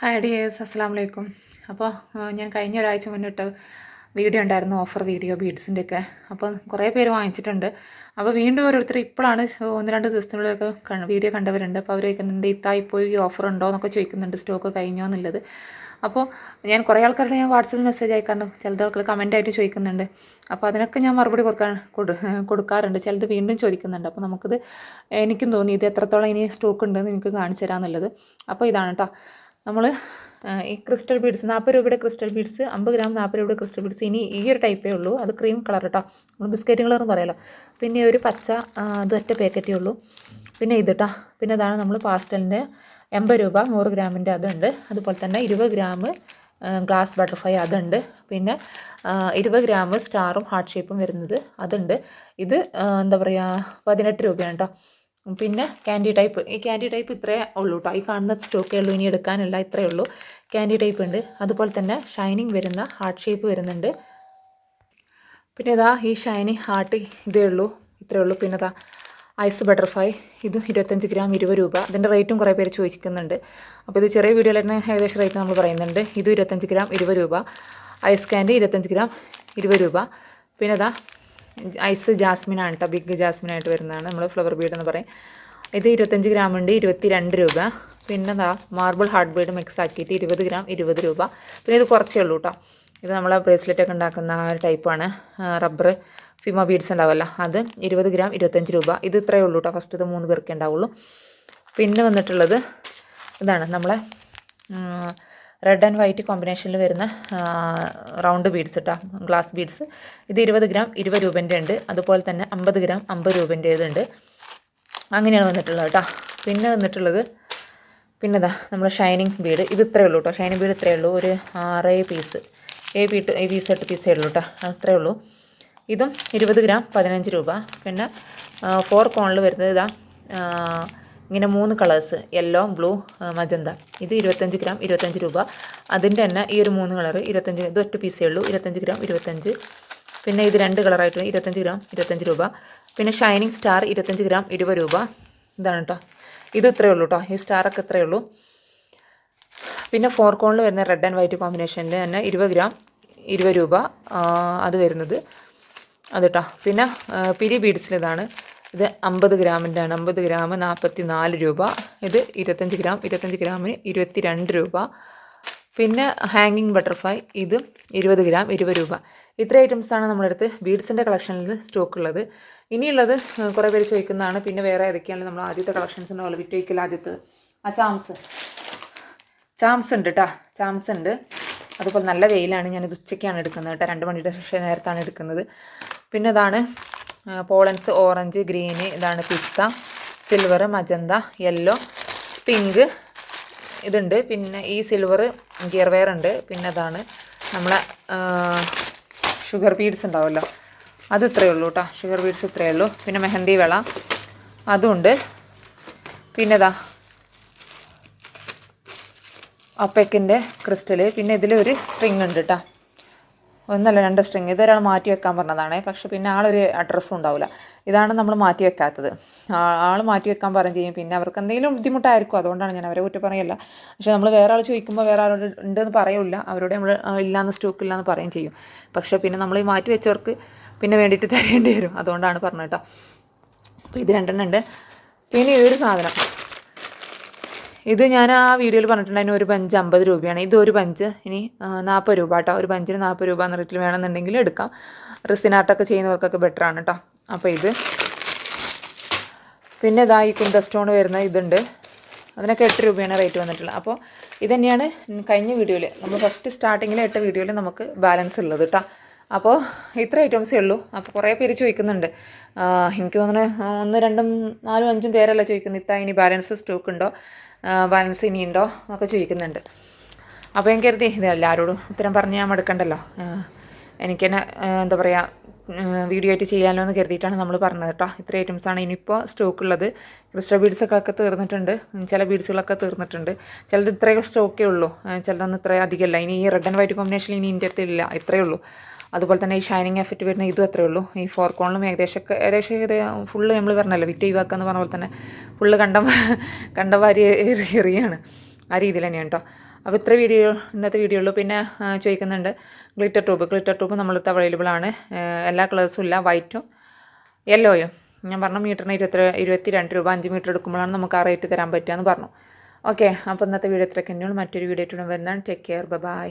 Hi dears അസ്സാം വലൈക്കും അപ്പോൾ ഞാൻ കഴിഞ്ഞ ഒരാഴ്ച മുന്നിട്ട് വീഡിയോ ഉണ്ടായിരുന്നു ഓഫർ വീഡിയോ ബീഡ്സിന്റെ ഒക്കെ അപ്പോൾ കുറേ പേര് വാങ്ങിച്ചിട്ടുണ്ട്. അപ്പോൾ വീണ്ടും ഓരോരുത്തർ ഇപ്പോഴാണ് ഒന്ന് രണ്ട് ദിവസത്തിനുള്ളിലൊക്കെ വീഡിയോ കണ്ടവരുണ്ട്. അപ്പോൾ അവർ ചോദിക്കുന്നുണ്ട് ഇത്തായിപ്പോൾ ഈ ഓഫർ ഉണ്ടോ എന്നൊക്കെ ചോദിക്കുന്നുണ്ട്. സ്റ്റോക്ക് കഴിഞ്ഞോ എന്നുള്ളത്. അപ്പോൾ ഞാൻ കുറേ ആൾക്കാരുടെ ഞാൻ വാട്സപ്പിൽ മെസ്സേജ് അയക്കാറുണ്ട് ചിലത് ആൾക്കാർ കമന്റായിട്ട് ചോദിക്കുന്നുണ്ട്. അപ്പോൾ അതിനൊക്കെ ഞാൻ മറുപടി കൊടുക്കാൻ കൊടു കൊടുക്കാറുണ്ട്. ചിലത് വീണ്ടും ചോദിക്കുന്നുണ്ട്. അപ്പോൾ നമുക്കിത് എനിക്കും തോന്നി ഇത് എത്രത്തോളം ഇനി സ്റ്റോക്ക് ഉണ്ടെന്ന് എനിക്ക് കാണിച്ചു തരാമെന്നുള്ളത്. അപ്പോൾ ഇതാണ് കേട്ടോ നമ്മൾ ഈ ക്രിസ്റ്റൽ ബീഡ്സ് നാൽപ്പത് രൂപയുടെ ക്രിസ്റ്റൽ ബീഡ്സ് അമ്പത് ഗ്രാം നാൽപ്പത് രൂപയുടെ ക്രിസ്റ്റൽ ബീഡ്സ് ഇനി ഈ ഒരു ടൈപ്പേ ഉള്ളൂ. അത് ക്രീം കളർ കേട്ടോ നമ്മൾ ബിസ്ക്കറ്റ് കളർ എന്ന് പറയാലോ പിന്നെ ഒരു പച്ച ഇതൊറ്റ പാക്കറ്റേ ഉള്ളൂ. പിന്നെ ഇത് കേട്ടോ പിന്നെ അതാണ് നമ്മൾ പാസ്റ്റലിന്റെ എൺപത് രൂപ നൂറ് ഗ്രാമിന്റെ അതുണ്ട്. അതുപോലെ തന്നെ ഇരുപത് ഗ്രാം ഗ്ലാസ് ബട്ടർഫ്ലൈ അതുണ്ട്. പിന്നെ ഇരുപത് ഗ്രാം സ്റ്റാറും ഹാർട്ട് ഷേപ്പും വരുന്നത് അതുണ്ട്. ഇത് എന്താ പറയുക പതിനെട്ട് രൂപയാണ് കേട്ടോ പിന്നെ ക്യാൻഡി ടൈപ്പ് ഈ ക്യാൻഡി ടൈപ്പ് ഇത്രയേ ഉള്ളൂ കേട്ടോ ഈ കാണുന്ന സ്റ്റോക്കേ ഉള്ളൂ ഇനി എടുക്കാനല്ല ഇത്രയേ ഉള്ളൂ. ക്യാൻഡി ടൈപ്പ് ഉണ്ട്. അതുപോലെ തന്നെ ഷൈനിങ് വരുന്ന ഹാർട്ട് ഷേപ്പ് വരുന്നുണ്ട്. പിന്നെ ഇതാ ഈ ഷൈനിങ് ഹാർട്ട് ഇതേ ഉള്ളൂ ഇത്രയേ ഉള്ളൂ. പിന്നെ ഇതാ ഐസ് ബട്ടർഫ്ലൈ ഇതും ഇരുപത്തഞ്ച് ഗ്രാം ഇരുപത് രൂപ. അതിന്റെ റേറ്റും കുറേ പേര് ചോദിക്കുന്നുണ്ട്. അപ്പോൾ ഇത് ചെറിയ വീഡിയോയിൽ തന്നെ ഏകദേശം റേറ്റ് നമ്മൾ പറയുന്നുണ്ട്. ഇതും ഇരുപത്തഞ്ച് ഗ്രാം ഇരുപത് രൂപ. ഐസ് ക്യാൻഡി ഇരുപത്തഞ്ച് ഗ്രാം ഇരുപത് രൂപ. പിന്നെ ഇതാ ഐസ് ജാസ്മിൻ ആണ് കേട്ടോ. ബിഗ് ജാസ്മിൻ ആയിട്ട് വരുന്നതാണ്. നമ്മൾ ഫ്ലവർ ബീഡ് എന്ന് പറയും. ഇത് ഇരുപത്തഞ്ച് ഗ്രാം ഉണ്ട്. ഇരുപത്തി രണ്ട് രൂപ. പിന്നെ എന്താ മാർബിൾ ഹാർഡ് ബീഡ് മിക്സ് ആക്കിയിട്ട് ഇരുപത് ഗ്രാം ഇരുപത് രൂപ. പിന്നെ ഇത് കുറച്ചേ ഉള്ളൂ കേട്ടോ. ഇത് നമ്മളെ ബ്രേസ്ലെറ്റ് ഒക്കെ ഉണ്ടാക്കുന്ന ആ ഒരു ടൈപ്പാണ് റബ്ബർ ഫിമ ബീഡ്സ് ഉണ്ടാവുമല്ലോ അത് ഇരുപത് ഗ്രാം ഇരുപത്തഞ്ച് രൂപ. ഇത് ഇത്രയേ ഉള്ളൂ കേട്ടോ. ഫസ്റ്റ് ഇത് മൂന്ന് പേർക്കേ ഉണ്ടാവുള്ളൂ. പിന്നെ വന്നിട്ടുള്ളത് ഇതാണ് നമ്മളെ റെഡ് ആൻഡ് വൈറ്റ് കോമ്പിനേഷനിൽ വരുന്ന റൗണ്ട് ബീഡ്സ് കേട്ടോ ഗ്ലാസ് ബീഡ്സ് ഇത് ഇരുപത് ഗ്രാം ഇരുപത് രൂപന്റെ ഉണ്ട്. അതുപോലെ തന്നെ അമ്പത് ഗ്രാം അമ്പത് രൂപന്റേതുണ്ട് അങ്ങനെയാണ് വന്നിട്ടുള്ളത് കേട്ടോ പിന്നെ വന്നിട്ടുള്ളത് പിന്നെ ഇതാ നമ്മൾ ഷൈനിങ് ബീഡ് ഇത് ഇത്രയേ ഉള്ളൂ കേട്ടോ ഷൈനിങ് ബീഡ് ഇത്രയേ ഉള്ളൂ. ഒരു ആറേ പീസ് എ പീട്ട് ഈ പീസ് എട്ട് പീസേ ഉള്ളൂ കേട്ടോ അത്രയേ ഉള്ളൂ. ഇതും ഇരുപത് ഗ്രാം പതിനഞ്ച് രൂപ. പിന്നെ ഫോർ കോണിൽ വരുന്നത് ഇതാ ഇങ്ങനെ മൂന്ന് കളേഴ്സ് യെല്ലോ ബ്ലൂ മജന്ത ഇത് ഇരുപത്തഞ്ച് ഗ്രാം ഇരുപത്തഞ്ച് രൂപ. അതിന്റെ തന്നെ ഈ ഒരു മൂന്ന് കളർ ഇരുപത്തഞ്ച് ഇത് ഒറ്റ പീസേ ഉള്ളൂ. ഇരുപത്തഞ്ച് ഗ്രാം ഇരുപത്തഞ്ച്. പിന്നെ ഇത് രണ്ട് കളറായിട്ട് ഇരുപത്തഞ്ച് ഗ്രാം ഇരുപത്തഞ്ച് രൂപ. പിന്നെ ഷൈനിങ് സ്റ്റാർ ഇരുപത്തഞ്ച് ഗ്രാം ഇരുപത് രൂപ. ഇതാണ് കേട്ടോ ഇത് ഇത്രയേ ഉള്ളൂ കേട്ടോ ഈ സ്റ്റാറൊക്കെ ഇത്രയേ ഉള്ളൂ. പിന്നെ ഫോർ കോണിൽ വരുന്ന റെഡ് ആൻഡ് വൈറ്റ് കോമ്പിനേഷനിൽ തന്നെ ഇരുപത് ഗ്രാം ഇരുപത് രൂപ അത് വരുന്നത്. അത് കേട്ടോ പിന്നെ പിരി ബീഡ്സിൽ ഇത് അമ്പത് ഗ്രാമിന്റെ ആണ് അമ്പത് ഗ്രാം നാൽപ്പത്തി നാല് രൂപ. ഇത് ഇരുപത്തഞ്ച് ഗ്രാം. ഇരുപത്തഞ്ച് ഗ്രാമിന് ഇരുപത്തി രണ്ട് രൂപ. പിന്നെ ഹാങ്ങിങ് ബട്ടർഫ്ലൈ. ഇത് ഇരുപത് ഗ്രാം ഇരുപത് രൂപ. ഇത്ര ഐറ്റംസാണ് നമ്മുടെ അടുത്ത് ബീഡ്സിന്റെ കളക്ഷനിൽ സ്റ്റോക്ക് ഉള്ളത് ഇനിയുള്ളത് കുറേ പേര് ചോദിക്കുന്നതാണ്. പിന്നെ വേറെ ഏതൊക്കെയാണ് നമ്മൾ ആദ്യത്തെ കളക്ഷൻസിന്റെ പോലെ വിറ്റൊഴിക്കൽ ആദ്യത്തത് ആ ചാംസ്. ചാംസ് ഉണ്ട് കേട്ടോ ചാംസ് ഉണ്ട്. അതുപോലെ നല്ല വെയിലാണ്. ഞാനിത് ഉച്ചയ്ക്കാണ് എടുക്കുന്നത് കേട്ടോ രണ്ട് മണിയുടെ ശേഷം നേരത്താണ് എടുക്കുന്നത്. പിന്നെ ഇതാണ് ആ, പോളൻസ് ഓറഞ്ച് ഗ്രീന് ഇതാണ് pista silver magenta yellow pink ഇതുണ്ട്. പിന്നെ ഈ സിൽവർ ഗിയർ വെയർ ഉണ്ട്. പിന്നെ അതാണ് നമ്മളെ ഷുഗർ ബീഡ്സ് ഉണ്ടാവുമല്ലോ. അത് ഇത്രയേ ഉള്ളൂ കേട്ടോ ഷുഗർ ബീഡ്സ് ഇത്രയേ ഉള്ളൂ. പിന്നെ മെഹന്തി വെള അതുണ്ട് പിന്നെ ഇതാ അപ്പയ്ക്കിന്റെ ക്രിസ്റ്റൽ. പിന്നെ ഇതിലൊരു സ്പ്രിങ് ഉണ്ട് കേട്ടോ ഒന്നല്ല രണ്ട് സ്ട്രിങ് ഇതൊരാൾ മാറ്റി വെക്കാൻ പറഞ്ഞതാണ്. പക്ഷെ പിന്നെ ആളൊരു അഡ്രസ്സും ഉണ്ടാവില്ല. ഇതാണ് നമ്മൾ മാറ്റി വെക്കാത്തത്. ആൾ മാറ്റി വെക്കാൻ പറഞ്ഞു ചെയ്യും പിന്നെ അവർക്ക് എന്തെങ്കിലും ബുദ്ധിമുട്ടായിരിക്കും. അതുകൊണ്ടാണ് ഞാൻ അവരെ കുറ്റം പറയല്ല. പക്ഷെ നമ്മൾ വേറെ ആൾ ചോദിക്കുമ്പോൾ വേറെ ആളോട് ഉണ്ടെന്ന് പറയില്ല. അവരോട് നമ്മൾ ഇല്ലാന്ന് സ്റ്റോക്ക് ഇല്ലാന്ന് പറയും ചെയ്യും. പക്ഷെ പിന്നെ നമ്മൾ ഈ മാറ്റി വെച്ചവർക്ക് പിന്നെ വേണ്ടിയിട്ട് തരേണ്ടി വരും. അതുകൊണ്ടാണ് പറഞ്ഞു കേട്ടോ. അപ്പോൾ ഇത് രണ്ടെണ്ണം ഉണ്ട്. പിന്നെ ഈ ഒരു സാധനം. ഇത് ഞാൻ ആ വീഡിയോയിൽ പറഞ്ഞിട്ടുണ്ടായിരുന്നു ഒരു പഞ്ച് അമ്പത് രൂപയാണ്. ഇത് ഒരു പഞ്ച്. ഇനി നാൽപ്പത് രൂപ കേട്ടോ ഒരു പഞ്ചിന് നാൽപ്പത് രൂപ എന്ന റേറ്റിൽ വേണമെന്നുണ്ടെങ്കിൽ എടുക്കാം. റിസിനാർട്ടൊക്കെ ചെയ്യുന്നവർക്കൊക്കെ ബെറ്റർ ആണ് കേട്ടോ അപ്പോൾ ഇത്. പിന്നെ ഇതാ ഈ കുന്ത സ്റ്റോൺ വരുന്ന ഇതുണ്ട്. അതിനൊക്കെ എട്ട് രൂപയാണ് റേറ്റ് വന്നിട്ടുള്ളത്. അപ്പോൾ ഇത് തന്നെയാണ് കഴിഞ്ഞ വീഡിയോയിൽ നമ്മൾ ഫസ്റ്റ് സ്റ്റാർട്ടിങ്ങിൽ ഇട്ട വീഡിയോയിൽ നമുക്ക് ബാലൻസ് ഉള്ളത് കേട്ടോ അപ്പോൾ ഇത്ര ഐറ്റംസേ ഉള്ളൂ. അപ്പോൾ കുറേ പേര് ചോദിക്കുന്നുണ്ട്. എനിക്ക് തോന്നുന്നു ഒന്ന് രണ്ടും നാലും അഞ്ചും പേരല്ല ചോദിക്കുന്നത്. ഇത്ത ഇനി ബാലൻസ് സ്റ്റോക്ക് ഉണ്ടോ? ബാലൻസ് ഇനി ഉണ്ടോ എന്നൊക്കെ ചോദിക്കുന്നുണ്ട്. അപ്പോൾ ഞാൻ കരുതി ഇത് എല്ലാവരോടും ഉത്തരം പറഞ്ഞ് ഞാൻ മടുക്കണ്ടല്ലോ. എനിക്ക് തന്നെ എന്താ പറയുക വീഡിയോ ആയിട്ട് ചെയ്യാമല്ലോ എന്ന് കരുതിയിട്ടാണ് നമ്മൾ പറഞ്ഞത് കേട്ടോ. ഇത്ര ഐറ്റംസാണ് ഇനിയിപ്പോൾ സ്റ്റോക്ക് ഉള്ളത്. ക്രിസ്റ്റൽ ബീഡ്സൊക്കെ തീർന്നിട്ടുണ്ട്. ചില ബീഡ്സുകളൊക്കെ തീർന്നിട്ടുണ്ട്. ചിലത് ഇത്രയൊക്കെ സ്റ്റോക്കേ ഉള്ളൂ. ചിലതൊന്നും ഇത്ര അധികമല്ല. ഇനി ഈ റെഡ് ആൻഡ് വൈറ്റ് കോമ്പിനേഷൻ ഇനി അടുത്തില്ല ഇത്രയേ ഉള്ളൂ. അതുപോലെ തന്നെ ഈ ഷൈനിങ് എഫക്റ്റ് വരുന്ന ഇതും അത്രേ ഉള്ളൂ. ഈ ഫോർ കോണിലും ഏകദേശം ഏകദേശം ഏകദേശം ഫുള്ള് നമ്മൾ പറഞ്ഞല്ലോ വിറ്റ് ഒഴിവാക്കുക എന്ന് പറഞ്ഞ പോലെ തന്നെ ഫുള്ള് കണ്ട കണ്ട വാരി എറിയാണ്. ആ രീതിയിൽ തന്നെയാണ് കേട്ടോ അപ്പോൾ ഇത്ര വീഡിയോ ഇന്നത്തെ വീഡിയോ ഉള്ളൂ. പിന്നെ ചോദിക്കുന്നുണ്ട് ഗ്ലിറ്റർ ട്യൂബ് ഗ്ലിറ്റർ ട്യൂബ് നമ്മളടുത്ത് അവൈലബിൾ ആണ്. എല്ലാ കളേഴ്സും ഇല്ല വൈറ്റും യെല്ലോയും ഞാൻ പറഞ്ഞു മീറ്ററിന് ഇരുപത്തി ഇരുപത്തി രണ്ട് രൂപ അഞ്ച് മീറ്റർ എടുക്കുമ്പോഴാണ് നമുക്ക് ആ റേറ്റ് തരാൻ പറ്റുക എന്ന് പറഞ്ഞു. ഓക്കെ അപ്പോൾ ഇന്നത്തെ വീഡിയോ ഇത്രയൊക്കെ തന്നെയുള്ളൂ. മറ്റൊരു വീഡിയോ ആയിട്ട് വരുന്നതാണ്. Take care bye